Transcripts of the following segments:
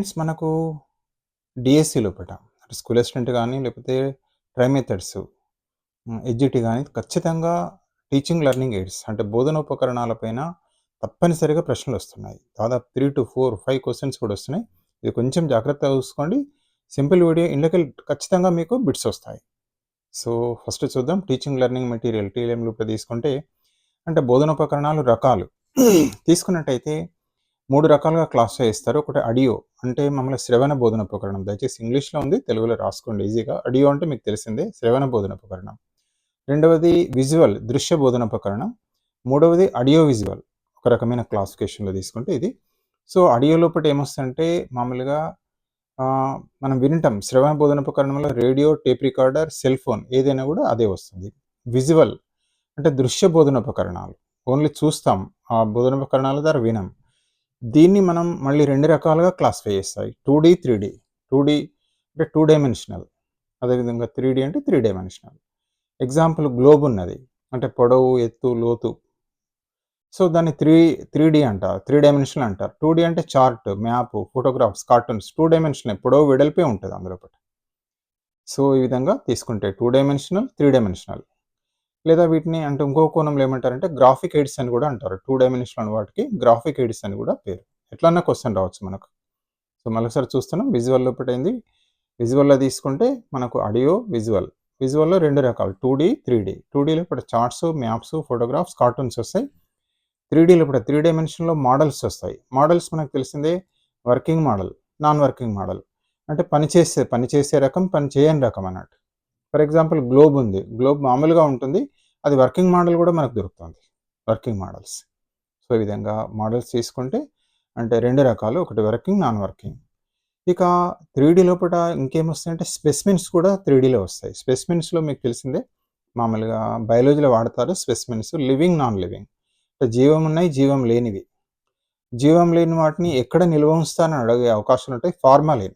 Friends మనకు DSC లోపల అంటే స్కూల్ అసిస్టెంట్ కానీ లేకపోతే ట్రై మెథడ్స్ ఎడ్జిటి కానీ ఖచ్చితంగా టీచింగ్ లెర్నింగ్ ఎయిడ్స్ అంటే బోధనోపకరణాలపైన తప్పనిసరిగా ప్రశ్నలు వస్తున్నాయి. దాదాపు three two four five questions కూడా వస్తున్నాయి. ఇది కొంచెం జాగ్రత్తగా చూసుకోండి. సింపుల్ వీడియో ఇండ్లకి ఖచ్చితంగా మీకు బిట్స్ వస్తాయి. సో ఫస్ట్ చూద్దాం టీచింగ్ లెర్నింగ్ మెటీరియల్ టీఎల్ఎం లోపల తీసుకుంటే అంటే బోధనోపకరణాలు రకాలు. తీసుకున్నట్టయితే మూడు రకాలుగా క్లాస్ చేస్తారు. ఒకటి అడియో అంటే మమ్మల్ని శ్రవణ బోధన ఉపకరణం. దయచేసి ఇంగ్లీష్లో ఉంది తెలుగులో రాసుకోండి ఈజీగా. అడియో అంటే మీకు తెలిసిందే శ్రవణ బోధన ఉపకరణం. రెండవది విజువల్ దృశ్య బోధన ఉపకరణం. మూడవది ఆడియో విజువల్ ఒక రకమైన క్లాసిఫికేషన్లో తీసుకుంటే ఇది. సో ఆడియో లోపల ఏమొస్తుందంటే మామూలుగా మనం వింటాం శ్రవణ బోధన ఉపకరణంలో radio tape recorder cell phone ఏదైనా కూడా అదే వస్తుంది. విజువల్ అంటే దృశ్య బోధన ఉపకరణాలు. ఓన్లీ చూస్తాం ఆ బోధన ఉపకరణాల ద్వారా వినం. దీన్ని మనం మళ్ళీ రెండు రకాలుగా క్లాసిఫై చేస్తాయి. Two D three D. Two D అంటే టూ డైమెన్షనల్. అదేవిధంగా త్రీ డి అంటే త్రీ డైమెన్షనల్. ఎగ్జాంపుల్ గ్లోబ్ ఉన్నది. అంటే పొడవు ఎత్తు లోతు. సో దాన్ని త్రీ త్రీ డి అంటారు. త్రీ డైమెన్షనల్ అంటారు. టూ డి అంటే chart map photographs cartoons. Two dimensional. పొడవు వెడల్పే ఉంటుంది అందులో ఒకటి సో ఈ విధంగా తీసుకుంటే టూ డైమెన్షనల్ త్రీ డైమెన్షనల్. లేదా వీటిని అంటే ఇంకో కోణంలో ఏమంటారంటే గ్రాఫిక్ ఎయిడ్స్ అని కూడా అంటారు. టూ డైమెన్షనల్ వాటికి గ్రాఫిక్ ఎయిడ్స్ అని కూడా పేరు. ఎట్లన్నా క్వశ్చన్ రావచ్చు మనకు. సో మళ్ళీసారి చూస్తున్నాం. విజువల్ లోపల విజువల్లో తీసుకుంటే మనకు ఆడియో విజువల్ విజువల్లో రెండు రకాలు. Two D three D two డీలో ఇప్పుడు చార్ట్స్ మ్యాప్స్ ఫోటోగ్రాఫ్స్ కార్టూన్స్ వస్తాయి. త్రీ డీలో ఇప్పుడు త్రీ డైమెన్షన్లో మోడల్స్ వస్తాయి. మోడల్స్ మనకు తెలిసిందే working model non working model అంటే పని చేసే పని చేసే రకం పని చేయని రకం అన్నట్టు. ఫర్ ఎగ్జాంపుల్ గ్లోబ్ ఉంది. గ్లోబ్ మామూలుగా ఉంటుంది. అది వర్కింగ్ మోడల్ కూడా మనకు దొరుకుతుంది. Working models. సో ఈ విధంగా మోడల్స్ తీసుకుంటే అంటే రెండు రకాలు. ఒకటి వర్కింగ్ నాన్ వర్కింగ్. ఇక త్రీడీ లోపల ఇంకేమొస్తాయంటే స్పెసిమెన్స్ కూడా త్రీడీలో వస్తాయి. స్పెసిమెన్స్లో మీకు తెలిసిందే మామూలుగా బయాలజీలో వాడతారు స్పెసిమెన్స్. Living non living. అంటే జీవం ఉన్నాయి జీవం లేనివి. జీవం లేని వాటిని ఎక్కడ నిల్వ ఉంచుతానని అడిగే అవకాశాలు ఉంటాయి ఫార్మాలిన్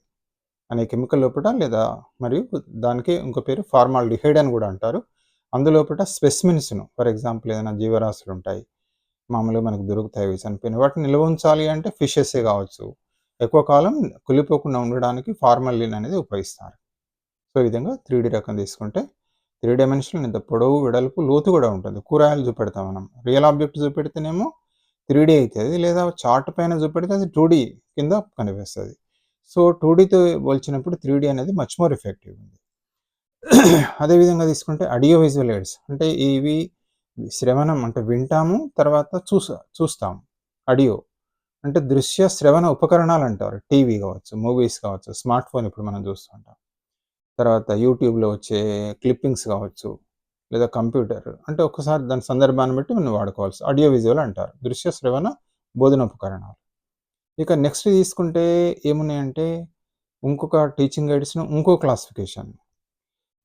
అనే కెమికల్ లోపల లేదా మరియు దానికి ఇంకో పేరు ఫార్మాల్డిహైడ్ అని కూడా అంటారు. అందులోపట స్పెసిమిన్స్ను ఫర్ ఎగ్జాంపుల్ ఏదైనా జీవరాశులు ఉంటాయి. మామూలుగా మనకు దొరుకుతాయి అవి చనిపోయిన వాటిని నిల్వ ఉంచాలి అంటే ఫిషెసే కావచ్చు. ఎక్కువ కాలం కులిపోకుండా ఉండడానికి ఫార్మలిన్ అనేది ఉపయోగిస్తారు. సో ఈ విధంగా త్రీ డి రకం తీసుకుంటే త్రీ డైమెన్షనల్ ఇంత పొడవు వెడల్పు లోతు కూడా ఉంటుంది. కూరగాయలు చూపెడతాం మనం. రియల్ ఆబ్జెక్ట్ చూపెడితేనేమో త్రీ డీ అవుతుంది లేదా చార్ట్ పైన చూపెడితే అది టూ డీ కింద కనిపిస్తుంది. సో టూ డీతో పోల్చినప్పుడు త్రీ డి అనేది మచ్ మోర్ ఎఫెక్టివ్ ఉంది. అదేవిధంగా తీసుకుంటే ఆడియో విజువల్ ఎయిడ్స్ అంటే ఇవి శ్రవణం అంటే వింటాము తర్వాత చూసా చూస్తాము. ఆడియో అంటే దృశ్య శ్రవణ ఉపకరణాలు అంటారు. టీవీ కావచ్చు మూవీస్ కావచ్చు స్మార్ట్ ఫోన్ ఇప్పుడు మనం చూస్తుంటాం తర్వాత యూట్యూబ్లో వచ్చే క్లిప్పింగ్స్ కావచ్చు లేదా కంప్యూటర్ అంటే ఒక్కసారి దాని సందర్భాన్ని బట్టి మనం వాడుకోవాల్సి ఆడియో విజువల్ అంటారు. దృశ్య శ్రవణ బోధన ఉపకరణాలు. ఇక నెక్స్ట్ తీసుకుంటే ఏమున్నాయంటే ఇంకొక టీచింగ్ గైడ్స్ను ఇంకో classification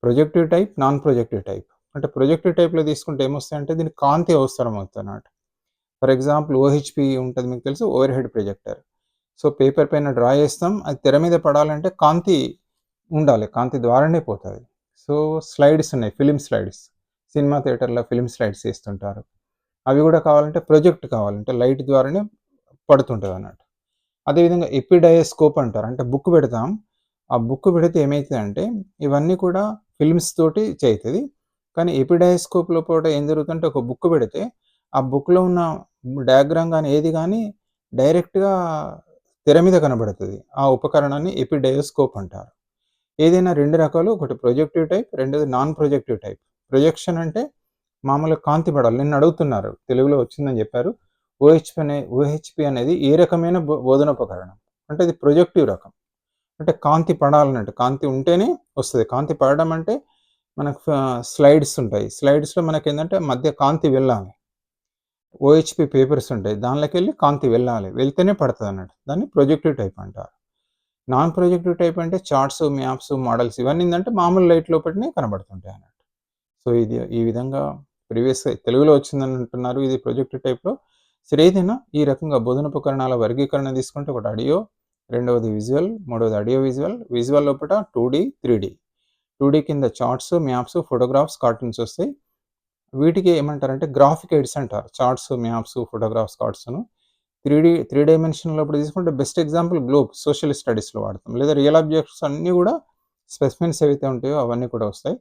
projective type non projective type అంటే ప్రొజెక్టివ్ టైప్లో తీసుకుంటే ఏమొస్తాయంటే దీనికి కాంతి అవసరం అవుతుంది ఫర్ ఎగ్జాంపుల్ ఓహెచ్పి ఉంటుంది మీకు తెలుసు over head projector so paper పైన డ్రా చేస్తాం అది తెర మీద పడాలంటే కాంతి ఉండాలి కాంతి ద్వారానే పోతుంది. సో స్లైడ్స్ ఉన్నాయి ఫిలిం స్లైడ్స్ సినిమా థియేటర్లో ఫిలిం స్లైడ్స్ చేస్తుంటారు. అవి కూడా కావాలంటే ప్రొజెక్ట్ కావాలంటే లైట్ ద్వారానే పడుతుంటుంది అన్నట్టు అదేవిధంగా ఎపిడయోస్కోప్ అంటారు. అంటే బుక్ పెడతాం. ఆ బుక్ పెడితే ఏమవుతుంది అంటే ఇవన్నీ కూడా ఫిల్మ్స్ తోటి చేస్తుంది కానీ ఎపిడయోస్కోప్ పూట ఏం జరుగుతుందంటే ఒక బుక్ పెడితే ఆ బుక్లో ఉన్న డయాగ్రామ్ కానీ ఏది కానీ డైరెక్ట్గా తెర మీద కనబడుతుంది. ఆ ఉపకరణాన్ని ఎపిడయోస్కోప్ అంటారు. ఏదైనా రెండు రకాలు ఒకటి ప్రొజెక్టివ్ టైప్ రెండోది నాన్ ప్రొజెక్టివ్ టైప్. ప్రొజెక్షన్ అంటే మామూలుగా కాంతి పడాలి. నిన్ను అడుగుతున్నారు. తెలుగులో వచ్చిందని చెప్పారు. ఓహెచ్పి అనే ఓహెచ్పి అనేది ఏ రకమైన బో- బోధనోపకరణం? అంటే ఇది ప్రొజెక్టివ్ రకం. అంటే కాంతి పడాలన్నట్టు కాంతి ఉంటేనే వస్తుంది. కాంతి పడడం అంటే మనకు స్లైడ్స్ ఉంటాయి. స్లైడ్స్లో మనకి ఏంటంటే మధ్య కాంతి వెళ్ళాలి. ఓహెచ్పి పేపర్స్ ఉంటాయి. దానిలోకి వెళ్ళి కాంతి వెళ్ళాలి. వెళ్తేనే పడుతుంది అన్నట్టు దాన్ని ప్రొజెక్టివ్ టైప్ అంటారు. నాన్ ప్రొజెక్టివ్ టైప్ అంటే చార్ట్స్ మ్యాప్స్ మోడల్స్ ఇవన్నీ ఏంటంటే మామూలు లైట్ లోపలనే కనబడుతుంటాయి అన్నట్టు. సో ఇది ఈ విధంగా ప్రీవియస్ తెలుగులో వచ్చిందని అంటున్నారు. ఇది ప్రొజెక్టివ్ టైప్లో సరే ఈ రకంగా బోధనోపకరణాల వర్గీకరణ తీసుకుంటే ఒకటి ఆడియో రెండవది విజువల్ మూడవది ఆడియో విజువల్. విజువల్ లోపల two D three D. Two D కింద చార్ట్స్ మ్యాప్స్ ఫోటోగ్రాఫ్స్ కార్టూన్స్ వస్తాయి. వీటికి ఏమంటారంటే గ్రాఫిక్ ఎయిడ్స్ అంటారు. చార్ట్స్ మ్యాప్స్ ఫోటోగ్రాఫ్స్ కార్డ్స్ను త్రీ డీ త్రీ డైమెన్షన్లో ఇప్పుడు తీసుకుంటే బెస్ట్ ఎగ్జాంపుల్ గ్లోబ్ సోషల్ స్టడీస్లో వాడతాం. లేదా రియల్ ఆబ్జెక్ట్స్ అన్నీ కూడా స్పెసిమెన్స్ ఏవైతే ఉంటాయో అవన్నీ కూడా వస్తాయి.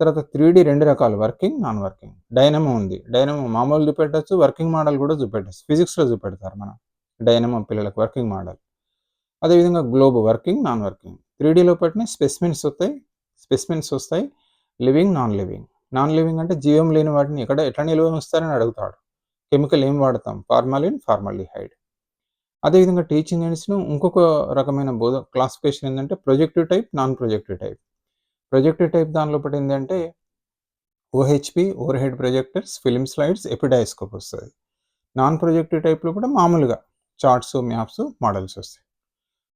తర్వాత త్రీ డి రెండు రకాలు వర్కింగ్ నాన్ వర్కింగ్. డైనమో ఉంది. డైనమో మామూలు చూపెట్టచ్చు వర్కింగ్ మోడల్ కూడా చూపెట్టచ్చు. ఫిజిక్స్లో చూపెడతారు మనం. డైనమో పిల్లలకు వర్కింగ్ మోడల్. అదేవిధంగా globe working non working. Three డీలో పెట్టిన స్పెసిమెన్స్ వస్తాయి స్పెసిమెన్స్ వస్తాయి living non living. Non living అంటే జీవం లేని వాటిని ఎక్కడ ఎట్లా నిల్వ ఉంచుతారని అడుగుతాడు. కెమికల్ ఏం వాడతాం? ఫార్మాలిన్ ఫార్మాలిహైడ్ అదేవిధంగా టీచింగ్ ఎయిడ్స్ను ఇంకొక రకమైన బోధ క్లాసిఫికేషన్ ఏంటంటే projective type non projective type. Projector type దానిలో పడింది అంటే OHP overhead projectors film slides episcope వస్తుంది. నాన్ ప్రొజెక్టివ్ టైప్లో కూడా మామూలుగా చార్ట్స్ మ్యాప్స్ మోడల్స్ వస్తాయి.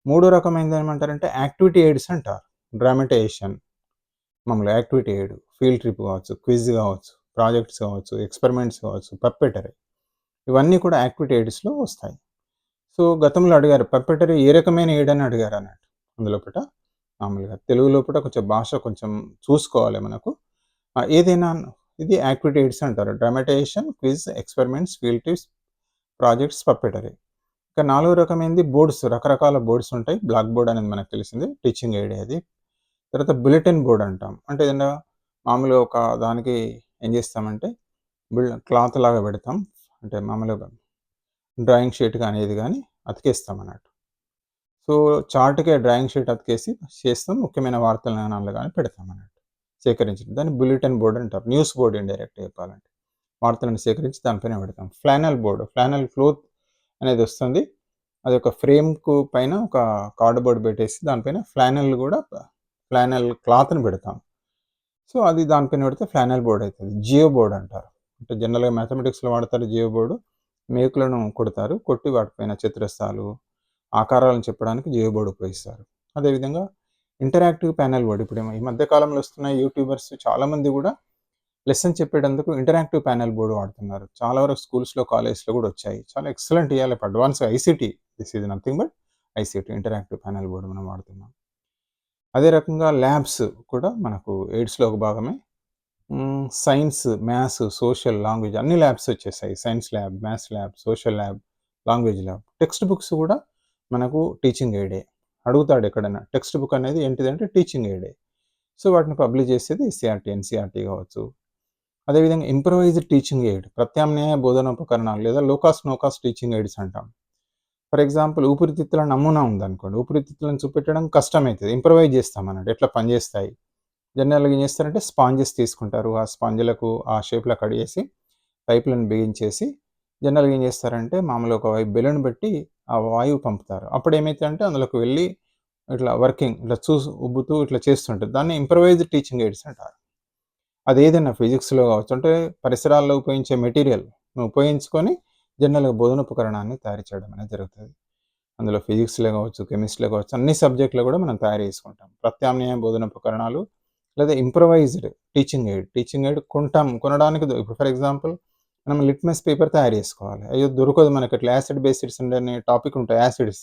మూడో రకమైనది ఏమంటారంటే యాక్టివిటీ ఎయిడ్స్ అంటారు. డ్రామటైజేషన్. మామూలు యాక్టివిటీ ఎయిడ్ ఫీల్డ్ ట్రిప్ కావచ్చు క్విజ్ కావచ్చు ప్రాజెక్ట్స్ కావచ్చు ఎక్స్పెరిమెంట్స్ కావచ్చు పప్పెటరీ ఇవన్నీ కూడా యాక్టివిటీ ఎయిడ్స్లో వస్తాయి. సో గతంలో అడిగారు పప్పెటరీ ఏ రకమైన ఎయిడ్ అని అడిగారు అన్నట్టు. అందులోపట మామూలుగా. తెలుగు లోపల కొంచెం భాష కొంచెం చూసుకోవాలి మనకు. ఏదైనా ఇది యాక్టివిటీ అంటారు. Dramatization quiz experiments field trips projects puppetry. ఇంకా నాలుగు రకమైనది బోర్డ్స్ రకరకాల బోర్డ్స్ ఉంటాయి. బ్లాక్ బోర్డ్ అనేది మనకు తెలిసింది. టీచింగ్ ఎయిడ్ అది. తర్వాత బులెటిన్ బోర్డ్ అంటాం. అంటే ఏదైనా మామూలుగా ఒక దానికి ఏం చేస్తామంటే బిల్ క్లాత్ లాగా పెడతాం. అంటే మామూలుగా డ్రాయింగ్ షీట్ కానీ ఇది కానీ అతికేస్తాం అన్నట్టు. సో చార్ట్కే డ్రాయింగ్ షీట్ అతికేసి చేస్తాం. ముఖ్యమైన వార్తల నాణాలు కానీ పెడతాం అన్నట్టు. సేకరించడం. దాన్ని బులెటిన్ బోర్డ్ అంటారు. న్యూస్ బోర్డ్ ఇండైరెక్ట్ చెప్పాలంటే. వార్తలను సేకరించి దానిపైన పెడతాం. Flannel board. ఫ్లానల్ క్లోత్ అనేది వస్తుంది. అది ఒక ఫ్రేమ్కు పైన ఒక కార్డ్బోర్డ్ పెట్టేసి దానిపైన ఫ్లానల్ కూడా ఫ్లానల్ క్లాత్ని పెడతాం. సో అది దానిపైన పెడితే ఫ్లానల్ బోర్డ్ అవుతుంది జియో బోర్డ్ అంటారు. అంటే జనరల్గా మ్యాథమెటిక్స్లో వాడతారు జియో బోర్డు. మేకులను కొడతారు. కొట్టి వాటిపైన చిత్రస్థాలు ఆకారాలను చెప్పడానికి జియో బోర్డు ఉపయోగిస్తారు. అదేవిధంగా ఇంటరాక్టివ్ ప్యానల్ బోర్డు ఇప్పుడు ఈ మధ్య కాలంలో వస్తున్న యూట్యూబర్స్ చాలామంది కూడా లెసన్ చెప్పేటందుకు ఇంటరాక్టివ్ ప్యానల్ బోర్డు వాడుతున్నారు. చాలా వరకు స్కూల్స్లో కాలేజ్లో కూడా వచ్చాయి. చాలా ఎక్సలెంట్ ఇవ్వాలి advance ICT this is nothing but ICT interactive panel board మనం వాడుతున్నాం. అదే రకంగా ల్యాబ్స్ కూడా మనకు ఎయిడ్స్లో ఒక భాగమే. సైన్స్ మ్యాథ్స్ సోషల్ లాంగ్వేజ్ అన్ని ల్యాబ్స్ వచ్చేసాయి. Science lab maths lab social lab language lab. Textbooks కూడా మనకు టీచింగ్ ఎయిడే అడుగుతాడు ఎక్కడైనా. టెక్స్ట్ బుక్ అనేది ఏంటిదంటే టీచింగ్ ఎయిడే సో వాటిని పబ్లిష్ చేసేది ఎస్సీఆర్టీ ఎన్సీఆర్టీ కావచ్చు. అదేవిధంగా ఇంప్రవైజ్డ్ టీచింగ్ ఎయిడ్ ప్రత్యామ్నాయ బోధనోపకరణాలు లేదా low cost no cost teaching aids అంటాం. ఫర్ ఎగ్జాంపుల్ ఊపిరితిత్తుల నమూనా ఉందనుకోండి. ఊపిరితిత్తులను చూపెట్టడం కష్టమవుతుంది. ఇంప్రవైజ్ చేస్తాం అన్నట్టు. ఎట్లా పనిచేస్తాయి జనరల్గా ఏం చేస్తారంటే స్పాంజెస్ తీసుకుంటారు. ఆ స్పాంజులకు ఆ షేప్లో కడిగేసి పైపులను బిగించేసి జనరల్గా ఏం చేస్తారంటే మామూలుగా ఒక వైపు బెలూన్ పెట్టి ఆ వాయువు పంపుతారు. అప్పుడు ఏమైతే అందులోకి వెళ్ళి ఇట్లా వర్కింగ్ ఇట్లా చూసి ఉబ్బుతూ ఇట్లా చేస్తుంటారు. దాన్ని ఇంప్రవైజ్డ్ టీచింగ్ ఎయిడ్స్ అంటారు. అది ఏదైనా ఫిజిక్స్లో కావచ్చు అంటే పరిసరాల్లో ఉపయోగించే మెటీరియల్ ఉపయోగించుకొని జనరల్గా బోధన ఉపకరణాన్ని తయారు చేయడం అనేది జరుగుతుంది. అందులో ఫిజిక్స్లో కావచ్చు కెమిస్ట్రీలో కావచ్చు అన్ని సబ్జెక్టులో కూడా మనం తయారు చేసుకుంటాం. ప్రత్యామ్నాయ బోధన ఉపకరణాలు లేదా improvised teaching aid. Teaching aid కొంటాం కొనడానికి ఇప్పుడు ఫర్ ఎగ్జాంపుల్ మనం లిట్మస్ పేపర్ తయారు చేసుకోవాలి. అయ్యో దొరకదు మనకి ఇట్లా యాసిడ్ బేసిడ్స్ అనే టాపిక్ ఉంటాయి. యాసిడ్స్.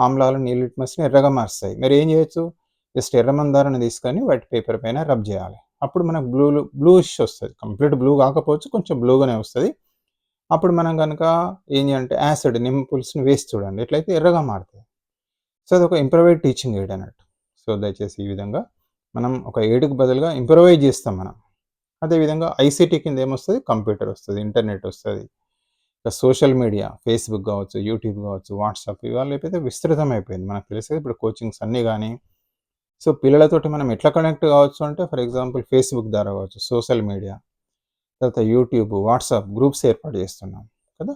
ఆమ్లాలు నీళ్ళు లిట్మస్ని ఎర్రగా మారుస్తాయి. మరి ఏం చేయొచ్చు? జస్ట్ ఎర్రమందారాన్ని తీసుకొని వైట్ పేపర్ పైన రబ్ చేయాలి. అప్పుడు మనకు బ్లూ బ్లూష్ వస్తుంది. కంప్లీట్ బ్లూ కాకపోవచ్చు కొంచెం బ్లూగానే వస్తుంది. అప్పుడు మనం కనుక ఏం చేయాలంటే యాసిడ్ నిమ్మ పులుసుని వేసి చూడండి. ఎట్లయితే ఎర్రగా మారుతుంది. సో అది ఒక ఇంప్రవైజ్ టీచింగ్ ఎయిడ్ అన్నట్టు. సో దయచేసి ఈ విధంగా మనం ఒక ఎయిడ్కి బదులుగా ఇంప్రవైజ్ చేస్తాం మనం. అదేవిధంగా ఐసీటీ కింద ఏమొస్తుంది? కంప్యూటర్ వస్తుంది ఇంటర్నెట్ వస్తుంది. ఇక సోషల్ మీడియా ఫేస్బుక్ కావచ్చు యూట్యూబ్ కావచ్చు వాట్సాప్ ఇవాళ లేకపోతే విస్తృతం అయిపోయింది మనకు తెలిసేది ఇప్పుడు కోచింగ్స్ అన్నీ కానీ సో పిల్లలతోటి మనం ఎట్లా కనెక్ట్ కావచ్చు అంటే ఫర్ ఎగ్జాంపుల్ ఫేస్బుక్ ద్వారా కావచ్చు సోషల్ మీడియా. తర్వాత యూట్యూబ్ వాట్సాప్ గ్రూప్స్ ఏర్పాటు చేస్తున్నాం కదా?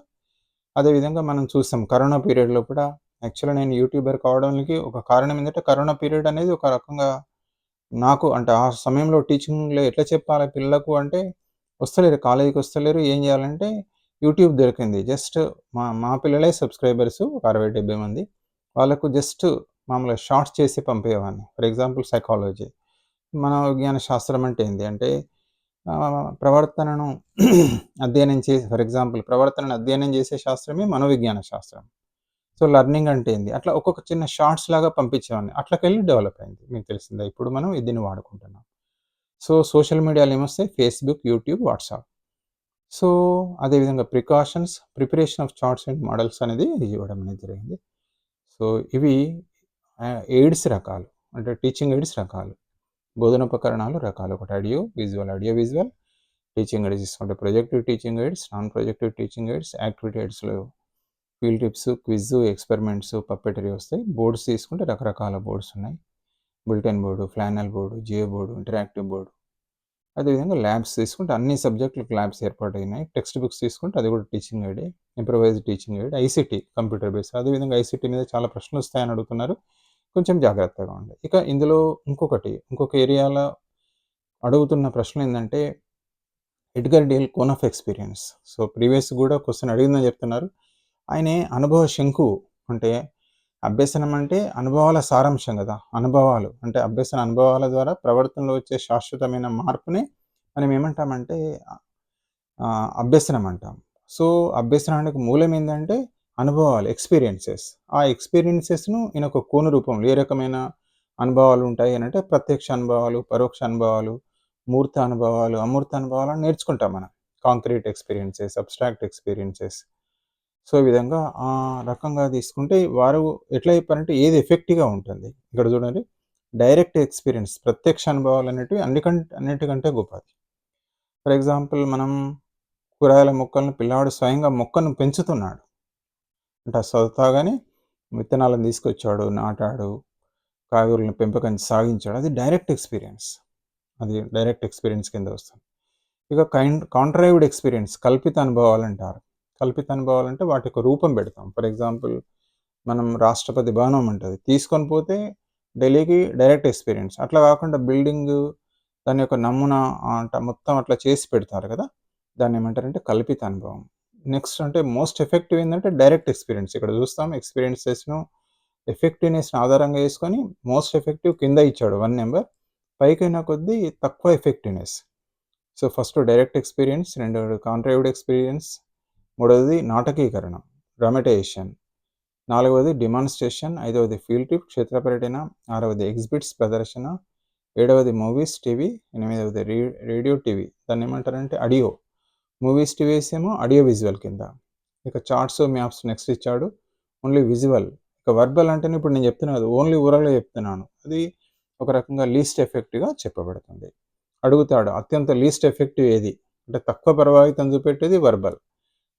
అదేవిధంగా మనం చూసాం కరోనా పీరియడ్లో కూడా యాక్చువల్గా నేను యూట్యూబర్ కావడానికి ఒక కారణం ఏంటంటే కరోనా పీరియడ్ అనేది ఒక రకంగా నాకు అంటే ఆ సమయంలో టీచింగ్లో ఎట్లా చెప్పాలి పిల్లలకు అంటే వస్తలేరు కాలేజీకి వస్తలేరు ఏం చేయాలంటే యూట్యూబ్ దొరికింది. జస్ట్ మా మా పిల్లలే సబ్స్క్రైబర్స్ ఒక అరవై డెబ్బై మంది. వాళ్ళకు జస్ట్ మామూలుగా షార్ట్స్ చేసి పంపేవాడిని ఫర్ ఎగ్జాంపుల్ సైకాలజీ మనోవిజ్ఞాన శాస్త్రం అంటే ఏంటి అంటే ప్రవర్తనను అధ్యయనం చేసి ఫర్ ఎగ్జాంపుల్ ప్రవర్తనను అధ్యయనం చేసే శాస్త్రమే మనోవిజ్ఞాన శాస్త్రం. సో లెర్నింగ్ అంటే ఏంది అట్లా ఒక్కొక్క చిన్న షార్ట్స్ లాగా పంపించేవాడిని అట్లకెళ్ళి డెవలప్ అయింది మీకు తెలిసిందా ఇప్పుడు మనం దీన్ని వాడుకుంటున్నాం సో సోషల్ మీడియాలో ఏమొస్తాయి ఫేస్బుక్ యూట్యూబ్ వాట్సాప్ సో, అదేవిధంగా precautions, preparation of charts and models అనేది ఇవ్వడం అనేది జరిగింది. సో, ఇవి ఎయిడ్స్ రకాలు. అంటే టీచింగ్ ఎయిడ్స్ రకాలు. బోధనోపకరణాలు రకాలు. ఒకటి audio, visual, audio visual. Teaching aids ఇస్తుంటే projective teaching aids, non projective teaching aids, activity ఎయిడ్స్‌లో field trips, quiz, experiments, puppetry వస్తాయి. బోర్డ్స్ తీసుకుంటే రకరకాల బోర్డ్స్ ఉన్నాయి. Bulletin board, flannel board, geo board, interactive board. అదేవిధంగా ల్యాబ్స్ తీసుకుంటే అన్ని సబ్జెక్టులకు ల్యాబ్స్ ఏర్పాటైనాయి టెక్స్ట్ బుక్స్ తీసుకుంటే అది కూడా teaching guide improvise teaching aid, ICT computer base. అదేవిధంగా ఐసీటీ మీద చాలా ప్రశ్నలు వస్తాయని అడుగుతున్నారు. కొంచెం జాగ్రత్తగా ఉండండి. ఇక ఇందులో ఇంకొకటి, ఇంకొక ఏరియాలో అడుగుతున్న ప్రశ్న ఏంటంటే Edgar Dale cone of experience. So, previous కూడా క్వశ్చన్ అడిగిందని చెప్తున్నారు. ఆయనే అనుభవ శంకు అంటే అభ్యసనం అంటే అనుభవాల సారాంశం కదా అనుభవాలు. అంటే అభ్యసన అనుభవాల ద్వారా ప్రవర్తనలో వచ్చే శాశ్వతమైన మార్పుని మనం ఏమంటామంటే అభ్యసనం అంటాం. సో, అభ్యసనానికి మూలం ఏంటంటే అనుభవాలు, ఎక్స్‌పీరియన్సెస్. ఆ ఎక్స్‌పీరియన్సెస్‌ను ఈయన ఒక కోను రూపంలో ఏ రకమైన అనుభవాలు ఉంటాయి అని అంటే ప్రత్యక్ష అనుభవాలు, పరోక్ష అనుభవాలు, మూర్త అనుభవాలు, అమూర్త అనుభవాలను నేర్చుకుంటాం మనం. Concrete experiences, abstract experiences. So, ఈ విధంగా ఆ రకంగా తీసుకుంటే వారు ఎట్లా చెప్పారంటే ఏది ఎఫెక్టివ్‌గా ఉంటుంది. ఇక్కడ చూడండి డైరెక్ట్ ఎక్స్‌పీరియన్స్ ప్రత్యక్ష అనుభవాలు అనేటివి అన్నికంటే అన్నిటికంటే గొప్పది. ఫర్ ఎగ్జాంపుల్ మనం కూరగాయల మొక్కలను పిల్లవాడు స్వయంగా మొక్కను పెంచుతున్నాడు. అంటే స్వతహాగానే విత్తనాలను తీసుకొచ్చాడు, నాటాడు, కాయగూరల పెంపకం సాగించాడు. అది డైరెక్ట్ ఎక్స్‌పీరియన్స్. అది డైరెక్ట్ ఎక్స్‌పీరియన్స్ కింద వస్తుంది. ఇక కైండ్ కాంట్రైవ్డ్ ఎక్స్‌పీరియన్స్ కల్పిత అనుభవాలు అంటారు. కల్పిత అనుభవాలు అంటే వాటి యొక్క రూపం పెడతాం. ఫర్ ఎగ్జాంపుల్ మనం రాష్ట్రపతి భవనం ఉంటుంది తీసుకొని పోతే ఢిల్లీకి డైరెక్ట్ ఎక్స్‌పీరియన్స్. అట్లా కాకుండా బిల్డింగ్ దాని యొక్క నమూనా అంట మొత్తం అట్లా చేసి పెడతారు కదా! దాన్ని ఏమంటారంటే కల్పిత అనుభవం. నెక్స్ట్ అంటే మోస్ట్ ఎఫెక్టివ్ ఏంటంటే డైరెక్ట్ ఎక్స్‌పీరియన్స్. ఇక్కడ చూస్తాం ఎక్స్‌పీరియన్సెస్‌ను ఎఫెక్టివ్‌నెస్‌ని ఆధారంగా వేసుకొని మోస్ట్ ఎఫెక్టివ్ కింద ఇచ్చాడు వన్ నెంబర్ పైకైనా కొద్దీ తక్కువ effectiveness. So, first direct experience, రెండు కాంట్రైవ్డ్ ఎక్స్‌పీరియన్స్, మూడవది నాటకీకరణం డ్రామటైజేషన్, నాలుగవది డిమాన్స్ట్రేషన్ ఐదవది ఫీల్డ్ ట్రిప్ క్షేత్ర పర్యటన, ఆరవది ఎగ్జిబిట్స్ ప్రదర్శన, ఏడవది మూవీస్, టీవీ, ఎనిమిదవది రే రేడియో, టీవీ. దాన్ని ఏమంటారంటే ఆడియో. మూవీస్, టీవీస్ ఏమో ఆడియో విజువల్ కింద. ఇక చార్ట్స్, మ్యాప్స్ నెక్స్ట్ ఇచ్చాడు. Only visual. ఇక వర్బల్ అంటేనే ఇప్పుడు నేను చెప్తున్నా కదా! ఓన్లీ ఊరలో చెప్తున్నాను. అది ఒక రకంగా లీస్ట్ ఎఫెక్ట్గా చెప్పబడుతుంది. అడుగుతాడు అత్యంత లీస్ట్ ఎఫెక్టివ్ ఏది? అంటే తక్కువ ప్రభావితం చూపెట్టేది వర్బల్.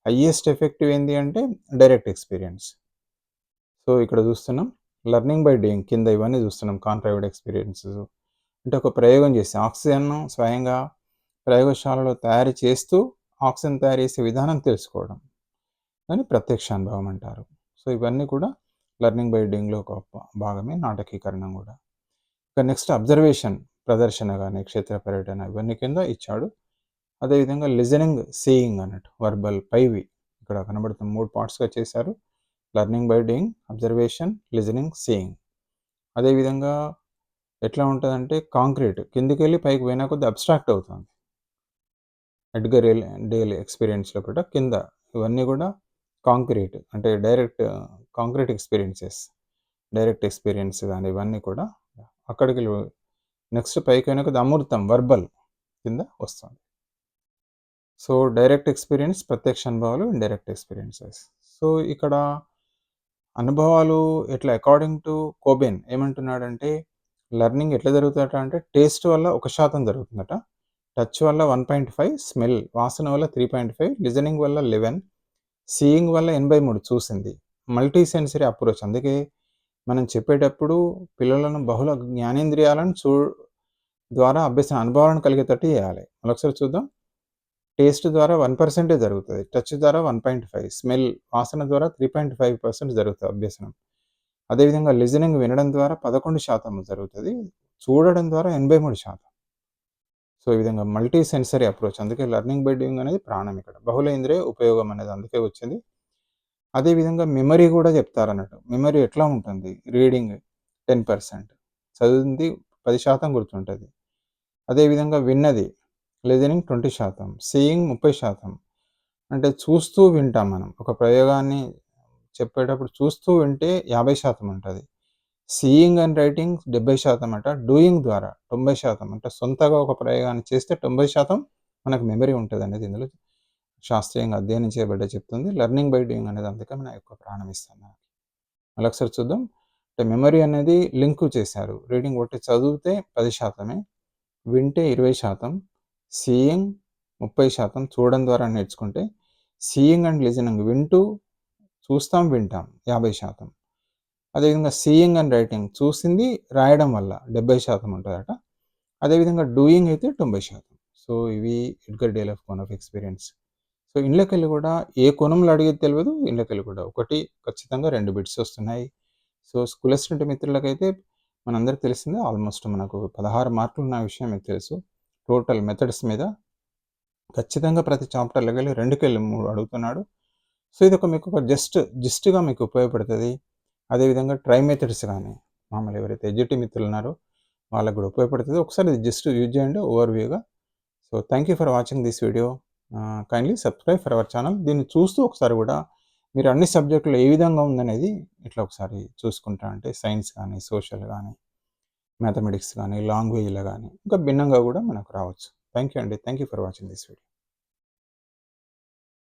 హయ్యెస్ట్ ఎఫెక్టివ్ ఏంటి అంటే డైరెక్ట్ ఎక్స్‌పీరియన్స్. సో, ఇక్కడ చూస్తున్నాం లెర్నింగ్ బై డూయింగ్ కింద ఇవన్నీ చూస్తున్నాం కాంట్రైవ్డ్ ఎక్స్‌పీరియన్సెస్. అంటే ఒక ప్రయోగం చేసి ఆక్సిజన్‌ను స్వయంగా ప్రయోగశాలలో తయారు చేస్తూ ఆక్సిజన్ తయారు చేసే విధానం తెలుసుకోవడం. దాన్ని ప్రత్యక్ష అనుభవం అంటారు. సో, ఇవన్నీ కూడా లెర్నింగ్ బై డూయింగ్‌లో ఒక భాగమే నాటకీకరణం కూడా. ఇక నెక్స్ట్ అబ్జర్వేషన్ ప్రదర్శన కానీ క్షేత్ర పర్యటన ఇవన్నీ కింద ఇచ్చాడు. అదేవిధంగా లిజనింగ్, సీయింగ్ అన్నట్టు వర్బల్ పైవి ఇక్కడ కనబడుతున్న మూడు పార్ట్స్‌గా చేశారు. Learning by doing, observation, listening, seeing. అదేవిధంగా ఎట్లా ఉంటుందంటే కాంక్రీట్ కిందికెళ్ళి పైకి పోయినా కొద్దీ అబ్స్ట్రాక్ట్ అవుతుంది. ఎడ్గర్ ఎల్ డేల్ ఎక్స్పీరియన్స్లో కూడా కింద ఇవన్నీ కూడా కాంక్రీట్ అంటే direct concrete experiences. Direct experience కానీ ఇవన్నీ కూడా అక్కడికి నెక్స్ట్ పైకి అయినా కొద్దీ అమృతం వర్బల్ కింద వస్తుంది. సో, డైరెక్ట్ ఎక్స్‌పీరియన్స్, ప్రత్యక్ష అనుభవాలు, ఇండైరెక్ట్ ఎక్స్‌పీరియన్సెస్. సో, ఇక్కడ అనుభవాలు ఎట్లా అకార్డింగ్ టు కోబెన్ ఏమంటున్నాడంటే లెర్నింగ్ ఎట్లా జరుగుతుందట అంటే టేస్ట్ వల్ల ఒక శాతం జరుగుతుందట. టచ్ వల్ల 1.5, స్మెల్ వాసన వల్ల 3.5, లిజనింగ్ వల్ల 11, సీయింగ్ వల్ల 83 చూసింది. మల్టీ సెన్సరీ అప్రోచ్ అందుకే మనం చెప్పేటప్పుడు పిల్లలను బహుళ జ్ఞానేంద్రియాలను చూ ద్వారా అభ్యసన అనుభవాలను కలిగేటట్టు చేయాలి. మరొకసారి చూద్దాం. టేస్ట్ ద్వారా వన్ పర్సెంటే జరుగుతుంది టచ్ ద్వారా 1.5, స్మెల్ వాసన ద్వారా త్రీ పాయింట్ ఫైవ్ పర్సెంట్ జరుగుతుంది అభ్యసనం. అదేవిధంగా లిజనింగ్ వినడం ద్వారా పదకొండు శాతం జరుగుతుంది చూడడం ద్వారా 83%. సో, ఈ విధంగా మల్టీ సెన్సరీ అప్రోచ్ అందుకే లెర్నింగ్ బై డూయింగ్ అనేది ప్రాణం ఇక్కడ. బహుళ ఇంద్రియ ఉపయోగం అనేది అందుకే వచ్చింది. అదేవిధంగా మెమరీ కూడా చెప్తారన్నట్టు. మెమరీ ఎట్లా ఉంటుంది? రీడింగ్ 10%, చదివింది పది శాతం గుర్తుంటుంది అదేవిధంగా విన్నది లిజనింగ్ 20%, సీయింగ్ 30%. అంటే చూస్తూ వింటాం మనం. ఒక ప్రయోగాన్ని చెప్పేటప్పుడు చూస్తూ వింటే యాభై శాతం ఉంటుంది. సీయింగ్ అండ్ రైటింగ్ డెబ్బై శాతం అంట డూయింగ్ ద్వారా 90% అంటే సొంతగా ఒక ప్రయోగాన్ని చేస్తే 90% మనకు మెమరీ ఉంటుంది అనేది ఇందులో శాస్త్రీయంగా అధ్యయనం చేయబడ్డ చెప్తుంది. లెర్నింగ్ బై డూయింగ్ అనేది అందుకే మన యొక్క ప్రాణం ఇస్తాం మళ్ళీ ఒకసారి చూద్దాం. అంటే మెమరీ అనేది లింకు చేశారు. రీడింగ్ ఒకటి చదివితే పది శాతమే వింటే ఇరవై శాతం. సీయింగ్ ముప్పై శాతం చూడడం ద్వారా నేర్చుకుంటే సీయింగ్ అండ్ లిజనింగ్ వింటూ చూస్తాం వింటాం యాభై శాతం. అదేవిధంగా సీయింగ్ అండ్ రైటింగ్ చూసింది రాయడం వల్ల డెబ్బై శాతం ఉంటుందట. అదేవిధంగా డూయింగ్ అయితే తొంభై శాతం. సో ఇవి Edgar Dale of cone of experience. So ఇండ్లకెళ్ళి కూడా ఏ కోణంలో అడిగేది తెలియదు ఇండ్లకెళ్ళి కూడా ఒకటి ఖచ్చితంగా రెండు బిట్స్ వస్తున్నాయి. సో స్కూల్ అసిస్టెంట్ మిత్రులకైతే మనందరికి తెలిసిందే ఆల్మోస్ట్ మనకు పదహారు మార్కులు ఉన్న విషయం మీకు తెలుసు. టోటల్ మెథడ్స్ మీద ఖచ్చితంగా ప్రతి చాప్టర్లోకి వెళ్ళి రెండుకెళ్ళి మూడు అడుగుతున్నాడు. సో ఇది ఒక మీకు ఒక జస్ట్ జస్ట్గా మీకు ఉపయోగపడుతుంది. అదేవిధంగా ట్రై మెథడ్స్ కానీ మామూలు ఎవరైతే ఎడ్యుటీ మిత్రులు ఉన్నారో వాళ్ళకు కూడా ఉపయోగపడుతుంది. ఒకసారి ఇది జస్ట్ యూజ్ చేయండి ఓవర్ వ్యూగా so thank you for watching this video. Kindly subscribe for our channel దీన్ని చూస్తూ ఒకసారి కూడా మీరు అన్ని సబ్జెక్టులు ఏ విధంగా ఉందనేది ఇట్లా ఒకసారి చూసుకుంటా అంటే సైన్స్ కానీ సోషల్ కానీ మ్యాథమెటిక్స్ కానీ లాంగ్వేజ్లో కానీ ఇంకా భిన్నంగా కూడా మనకు రావచ్చు. థ్యాంక్ యూ అండి. Thank you for watching this video.